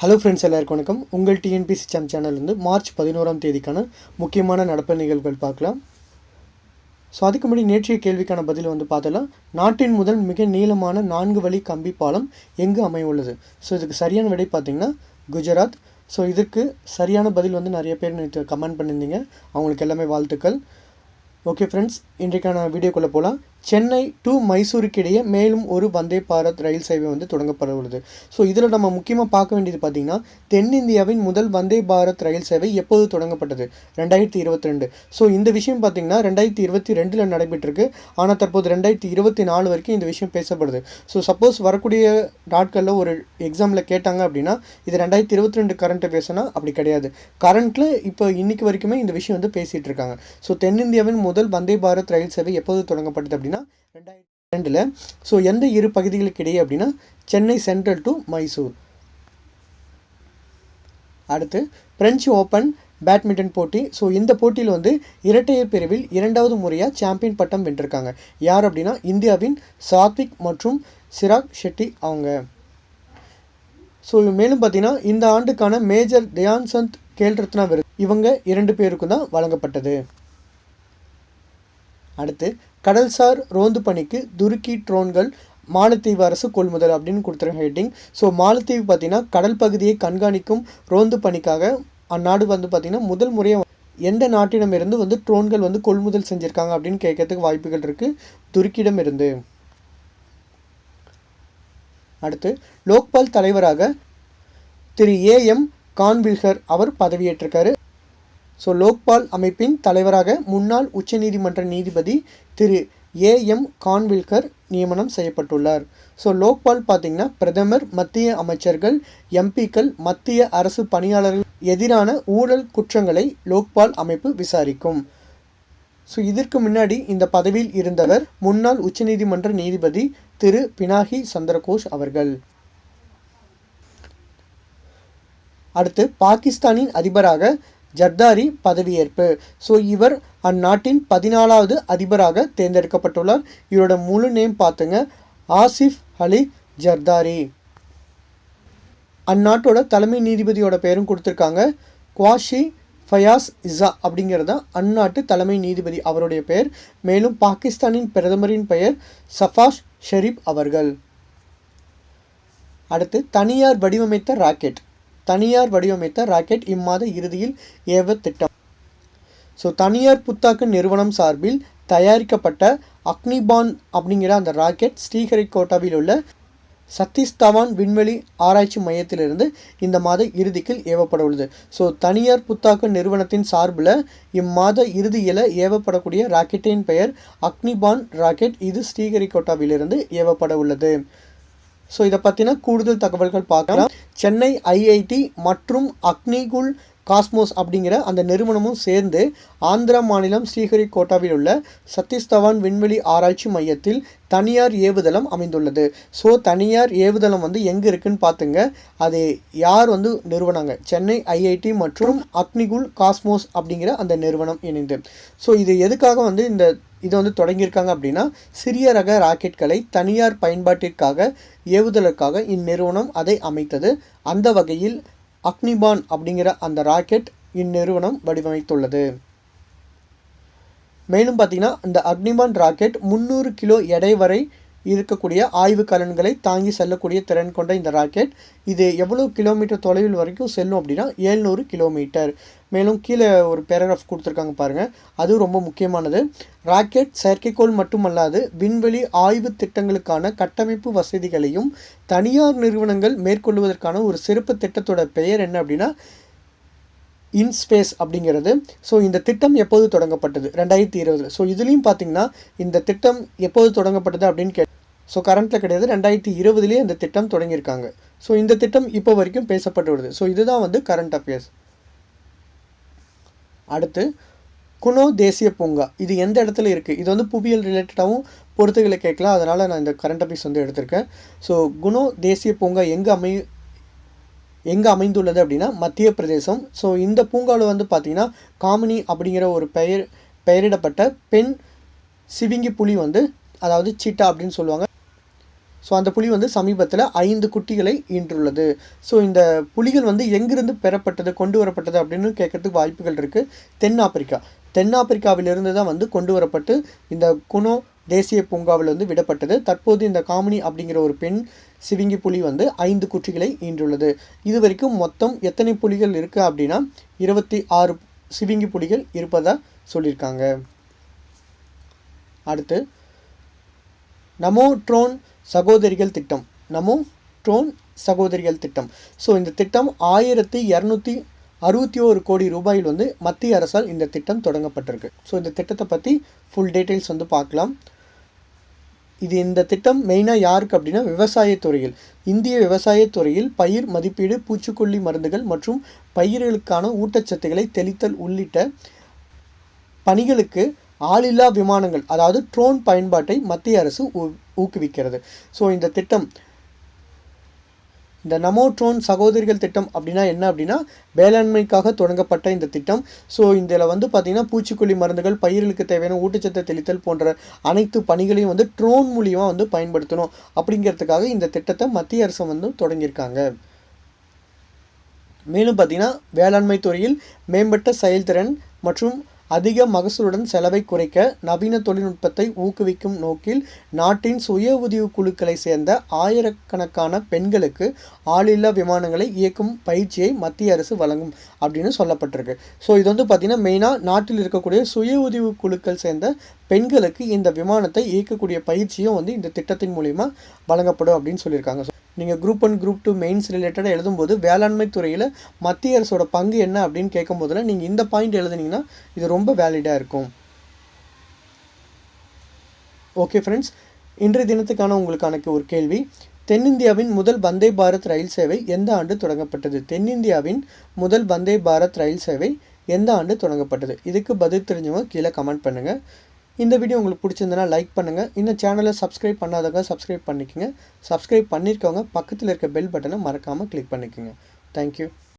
Hello friends எல்லாருக்கும் வணக்கம். உங்கள் டிஎன்பிசி சேம் சேனல் வந்து மார்ச் பதினோராம் தேதிக்கான முக்கியமான நடப்பு நிகழ்வுகள் பார்க்கலாம். ஸோ அதுக்கு முன்னாடி நேற்றைய கேள்விக்கான பதில் வந்து பார்த்தலாம் நாட்டின் முதல் மிக நீளமான நான்கு வழி கம்பி பாலம் எங்கு அமையுள்ளது ஸோ இதுக்கு சரியான விடை பார்த்தீங்கன்னா குஜராத். ஸோ இதுக்கு சரியான பதில் வந்து நிறைய பேர் நேற்று கமெண்ட் பண்ணியிருந்தீங்க. அவங்களுக்கு எல்லாமே வாழ்த்துக்கள். ஓகே ஃப்ரெண்ட்ஸ் இன்றைக்கான வீடியோக்குள்ளே போகலாம். சென்னை டு மைசூருக்கு இடையே மேலும் ஒரு வந்தே பாரத் ரயில் சேவை வந்து தொடங்கப்பட உள்ளது. ஸோ இதில் நம்ம முக்கியமாக பார்க்க வேண்டியது பார்த்திங்கன்னா தென்னிந்தியாவின் முதல் வந்தே பாரத் ரயில் சேவை எப்போது தொடங்கப்பட்டது? ரெண்டாயிரத்தி இருபத்தி ரெண்டு. ஸோ இந்த விஷயம் பார்த்திங்கன்னா ரெண்டாயிரத்தி இருபத்தி ரெண்டில் நடைபெற்றிருக்கு. ஆனால் தற்போது ரெண்டாயிரத்தி இருபத்தி நாலு வரைக்கும் இந்த விஷயம் பேசப்படுது. ஸோ சப்போஸ் வரக்கூடிய நாட்களில் ஒரு எக்ஸாமில் கேட்டாங்க அப்படின்னா இது ரெண்டாயிரத்தி இருபத்தி ரெண்டு கரண்ட்டை பேசினா அப்படி கிடையாது. கரண்ட்டில் இப்போ இன்னைக்கு வரைக்குமே இந்த விஷயம் வந்து பேசிகிட்டு இருக்காங்க. ஸோ தென்னிந்தியாவின் முதல் வந்தே பாரத் ரயில் சேவை எப்போது தொடங்கப்பட்டது அப்படின்னா ரெண்டாயிரத்தி ரெண்டில் ஸோ எந்த இரு பகுதிகளுக்கு இடையே அப்படின்னா சென்னை சென்ட்ரல் டு மைசூர். அடுத்து பிரெஞ்சு ஓப்பன் பேட்மிண்டன் போட்டி ஸோ இந்த போட்டியில் வந்து இரட்டையர் பிரிவில் இரண்டாவது முறையாக சாம்பியன் பட்டம் வென்றிருக்காங்க. யார் அப்படின்னா இந்தியாவின் சாத்விக் மற்றும் சிராக் ஷெட்டி அவங்க. ஸோ மேலும் பார்த்தீங்கன்னா இந்த ஆண்டுக்கான மேஜர் தயான் சந்த் கேல் ரத்னா விருது இவங்க இரண்டு பேருக்கும் தான் வழங்கப்பட்டது. அடுத்து கடல்சார் ரோந்து பணிக்கு துருக்கி ட்ரோன்கள் மாலத்தீவு அரசு கொள்முதல் அப்படின்னு கொடுத்துருக்க ஹெட்டிங் ஸோ மாலத்தீவு பார்த்தீங்கன்னா கடல் பகுதியை கண்காணிக்கும் ரோந்து பணிக்காக அந்நாடு வந்து பார்த்திங்கன்னா முதல் முறையாக எந்த நாட்டிடமிருந்து வந்து ட்ரோன்கள் வந்து கொள்முதல் செஞ்சுருக்காங்க அப்படின்னு கேட்கறதுக்கு வாய்ப்புகள் இருக்குது துருக்கியிடம் இருந்து அடுத்து லோக்பால் தலைவராக திரு ஏஎம் கான்வில்கர் அவர் பதவியேற்றிருக்காரு. ஸோ லோக்பால் அமைப்பின் தலைவராக முன்னாள் உச்சநீதிமன்ற நீதிபதி திரு ஏ எம் கான்வில்கர் நியமனம் செய்யப்பட்டுள்ளார். ஸோ லோக்பால் பார்த்திங்கன்னா பிரதமர் மத்திய அமைச்சர்கள் எம்பிக்கள் மத்திய அரசு பணியாளர்கள் எதிரான ஊழல் குற்றங்களை லோக்பால் அமைப்பு விசாரிக்கும். ஸோ இதற்கு முன்னாடி இந்த பதவியில் இருந்தவர் முன்னாள் உச்சநீதிமன்ற நீதிபதி திரு பினாகி சந்திரகோஷ் அவர்கள். அடுத்து பாகிஸ்தானின் அதிபராக ஜர்தாரி பதவியேற்பு. ஸோ இவர் அந்நாட்டின் பதினாலாவது அதிபராக தேர்ந்தெடுக்கப்பட்டுள்ளார். இவரோட முழு நேம் பார்த்துங்க. ஆசிஃப் அலி ஜர்தாரி. அந்நாட்டோட தலைமை நீதிபதியோட பேரும் கொடுத்துருக்காங்க. குவாஷி ஃபயாஸ் இசா அப்படிங்கிறது தான் அந்நாட்டு தலைமை நீதிபதி அவருடைய பெயர். மேலும் பாகிஸ்தானின் பிரதமரின் பெயர் சஃபாஷ் ஷெரீப் அவர்கள். அடுத்து தனியார் வடிவமைத்த ராக்கெட். தனியார் வடிவமைத்த ராக்கெட் இம்மாத இறுதியில் ஏவ திட்டம். ஸோ தனியார் புத்தாக்கு நிறுவனம் சார்பில் தயாரிக்கப்பட்ட அக்னிபான் அப்படிங்கிற அந்த ராக்கெட் ஸ்ரீஹரிகோட்டாவில் உள்ள சத்தீஷ் தவான் விண்வெளி ஆராய்ச்சி மையத்திலிருந்து இந்த மாத இறுதிக்கு ஏவப்பட உள்ளது. ஸோ தனியார் புத்தாக்க நிறுவனத்தின் சார்பில் இம்மாத இறுதியில் ஏவப்படக்கூடிய ராக்கெட்டின் பெயர் அக்னிபான் ராக்கெட். இது ஸ்ரீஹரிகோட்டாவிலிருந்து ஏவப்பட உள்ளது. ஸோ இதை பற்றின கூடுதல் தகவல்கள் பார்க்கலாம். சென்னை ஐஐடி மற்றும் அக்னிகுல் காஸ்மோஸ் அப்படிங்கிற அந்த நிறுவனமும் சேர்ந்து ஆந்திரா மாநிலம் ஸ்ரீஹரிகோட்டாவில் உள்ள சத்தீஸ்தவான் விண்வெளி ஆராய்ச்சி மையத்தில் தனியார் ஏவுதளம் அமைந்துள்ளது. ஸோ தனியார் ஏவுதளம் வந்து எங்கே இருக்குன்னு பார்த்துங்க அது யார் வந்து நிறுவனாங்க? சென்னை ஐஐடி மற்றும் அக்னிகுல் காஸ்மோஸ் அப்படிங்கிற அந்த நிறுவனம் இணைந்து. ஸோ இது எதுக்காக வந்து இந்த இதை வந்து தொடங்கியிருக்காங்க அப்படின்னா சிறிய ரக ராக்கெட்களை தனியார் பயன்பாட்டிற்காக ஏவுதலுக்காக இந்நிறுவனம் அதை அமைத்தது. அந்த வகையில் அக்னிபான் அப்படிங்கிற அந்த ராக்கெட் இந்நிறுவனம் வடிவமைத்துள்ளது. மேலும் பார்த்தீங்கன்னா இந்த அக்னிபான் ராக்கெட் முந்நூறு கிலோ எடை வரை இருக்கக்கூடிய ஆய்வு கலன்களை தாங்கி செல்லக்கூடிய திறன் கொண்ட இந்த ராக்கெட். இது எவ்வளோ கிலோமீட்டர் தொலைவில் வரைக்கும் செல்லும் அப்படின்னா ஏழ்நூறு கிலோமீட்டர். மேலும் கீழே ஒரு பேராகிராஃப் கொடுத்துருக்காங்க பாருங்கள் அதுவும் ரொம்ப முக்கியமானது. ராக்கெட் செயற்கைக்கோள் மட்டுமல்லாது விண்வெளி ஆய்வு திட்டங்களுக்கான கட்டமைப்பு வசதிகளையும் தனியார் நிறுவனங்கள் மேற்கொள்வதற்கான ஒரு சிறப்பு திட்டத்தோட பெயர் என்ன அப்படின்னா இன்ஸ்பேஸ் அப்படிங்கிறது. ஸோ இந்த திட்டம் எப்போது தொடங்கப்பட்டது? ரெண்டாயிரத்தி இருபது ஸோ இதுலேயும் பார்த்தீங்கன்னா இந்த திட்டம் எப்போது தொடங்கப்பட்டது அப்படின்னு கே ஸோ கரண்ட்டில் கிடையாது. ரெண்டாயிரத்தி இருபதுலேயே இந்த திட்டம் தொடங்கியிருக்காங்க. ஸோ இந்த திட்டம் இப்போ வரைக்கும் பேசப்பட்டு வருது ஸோ இதுதான் வந்து கரண்ட் அஃபேர்ஸ் அடுத்து குணோ தேசிய பூங்கா. இது எந்த இடத்துல இருக்குது இது வந்து புவியியல் ரிலேட்டடாகவும் பொறுத்துகளை கேட்கலாம். அதனால் நான் இந்த கரண்ட் அஃபேர்ஸ் வந்து எடுத்திருக்கேன். ஸோ குணோ தேசிய பூங்கா எங்கே அமை எங்கே அமைந்துள்ளது அப்படின்னா மத்திய பிரதேசம். ஸோ இந்த பூங்காவில் வந்து பார்த்திங்கன்னா காமினி அப்படிங்கிற ஒரு பெயர் பெயரிடப்பட்ட பெண் சிவிங்கி புலி வந்து அதாவது சீட்டா அப்படின்னு சொல்லுவாங்க. ஸோ அந்த புலி வந்து சமீபத்தில் ஐந்து குட்டிகளை ஈன்றுள்ளது. ஸோ இந்த புலிகள் வந்து எங்கிருந்து பெறப்பட்டது கொண்டு வரப்பட்டது அப்படின்னு கேட்கறதுக்கு வாய்ப்புகள் இருக்குது தென்னாப்பிரிக்கா. தென்னாப்பிரிக்காவிலிருந்து தான் வந்து கொண்டு வரப்பட்டு இந்த குணோ தேசிய பூங்காவில் வந்து விடப்பட்டது. தற்போது இந்த காமினி அப்படிங்கிற ஒரு பெண் சிவிங்கி புலி வந்து ஐந்து குட்டிகளை ஈன்றுள்ளது. இது வரைக்கும் மொத்தம் எத்தனை புலிகள் இருக்குது அப்படின்னா இருபத்தி ஆறு சிவிங்கி புலிகள் இருப்பதாக சொல்லியிருக்காங்க. அடுத்து நமோ ட்ரோன் சகோதரிகள் திட்டம். நமோ ட்ரோன் சகோதரிகள் திட்டம். ஸோ இந்த திட்டம் ஆயிரத்தி இரநூத்தி அறுபத்தி ஓரு கோடி ரூபாயில் வந்து மத்திய அரசால் இந்த திட்டம் தொடங்கப்பட்டிருக்கு. ஸோ இந்த திட்டத்தை பற்றி ஃபுல் டீட்டெயில்ஸ் வந்து பார்க்கலாம். இது இந்த திட்டம் மெயினாக யாருக்கு அப்படின்னா விவசாயத்துறையில் இந்திய விவசாயத்துறையில் பயிர் மதிப்பீடு பூச்சிக்கொல்லி மருந்துகள் மற்றும் பயிர்களுக்கான ஊட்டச்சத்துக்களை தெளித்தல் உள்ளிட்ட பணிகளுக்கு ஆளில்லா விமானங்கள் அதாவது ட்ரோன் பயன்பாட்டை மத்திய அரசு ஊ- ஊக்குவிக்கிறது. ஸோ இந்த திட்டம் இந்த நமோ ட்ரோன் சகோதரிகள் திட்டம் அப்படின்னா என்ன அப்படின்னா வேளாண்மைக்காக தொடங்கப்பட்ட இந்த திட்டம். ஸோ இதில் வந்து பார்த்திங்கன்னா பூச்சிக்கொல்லி மருந்துகள் பயிர்களுக்கு தேவையான ஊட்டச்சத்தை தெளித்தல் போன்ற அனைத்து பணிகளையும் வந்து ட்ரோன் மூலியமாக வந்து பயன்படுத்தணும் அப்படிங்கிறதுக்காக இந்த திட்டத்தை மத்திய அரசு வந்து தொடங்கியிருக்காங்க. மேலும் பார்த்தீங்கன்னா வேளாண்மை துறையில் மேம்பட்ட செயல்திறன் மற்றும் அதிக மகசூலுடன் செலவை குறைக்க நவீன தொழில்நுட்பத்தை ஊக்குவிக்கும் நோக்கில் நாட்டின் சுய உதவி குழுக்களை சேர்ந்த ஆயிரக்கணக்கான பெண்களுக்கு ஆளில்லா விமானங்களை இயக்கும் பயிற்சியை மத்திய அரசு வழங்கும் அப்படின்னு சொல்லப்பட்டிருக்கு. ஸோ இது வந்து பார்த்திங்கன்னா மெயினாக நாட்டில் இருக்கக்கூடிய சுய உதவி குழுக்கள் சேர்ந்த பெண்களுக்கு இந்த விமானத்தை இயக்கக்கூடிய பயிற்சியும் வந்து இந்த திட்டத்தின் மூலிமா வழங்கப்படும் அப்படின்னு சொல்லியிருக்காங்க. நீங்கள் group one group two mains ரிலேட்டடாக எழுதும்போது வேளாண்மை துறையில் மத்திய அரசோட பங்கு என்ன அப்படின்னு கேட்கும் போதில் நீங்கள் இந்த பாயிண்ட் எழுதுனீங்கன்னா இது ரொம்ப வேலிடாக இருக்கும். ஓகே ஃப்ரெண்ட்ஸ் இன்றைய தினத்துக்கான உங்களுக்கான ஒரு கேள்வி. தென்னிந்தியாவின் முதல் வந்தே பாரத் ரயில் சேவை எந்த ஆண்டு தொடங்கப்பட்டது? தென்னிந்தியாவின் முதல் வந்தே பாரத் ரயில் சேவை எந்த ஆண்டு தொடங்கப்பட்டது? இதுக்கு பதில் தெரிஞ்சவங்க கீழே கமெண்ட் பண்ணுங்கள் இந்த வீடியோ உங்களுக்கு பிடிச்சிருந்தனா லைக் பண்ணுங்கள் இன்னும் சேனலை சப்ஸ்கிரைப் பண்ணாதவங்க சப்ஸ்கிரைப் பண்ணிக்கோங்க. சப்ஸ்கிரைப் பண்ணியிருக்கவங்க பக்கத்தில் இருக்க பெல் பட்டனை மறக்காமல் கிளிக் பண்ணிக்கோங்க. தேங்க்யூ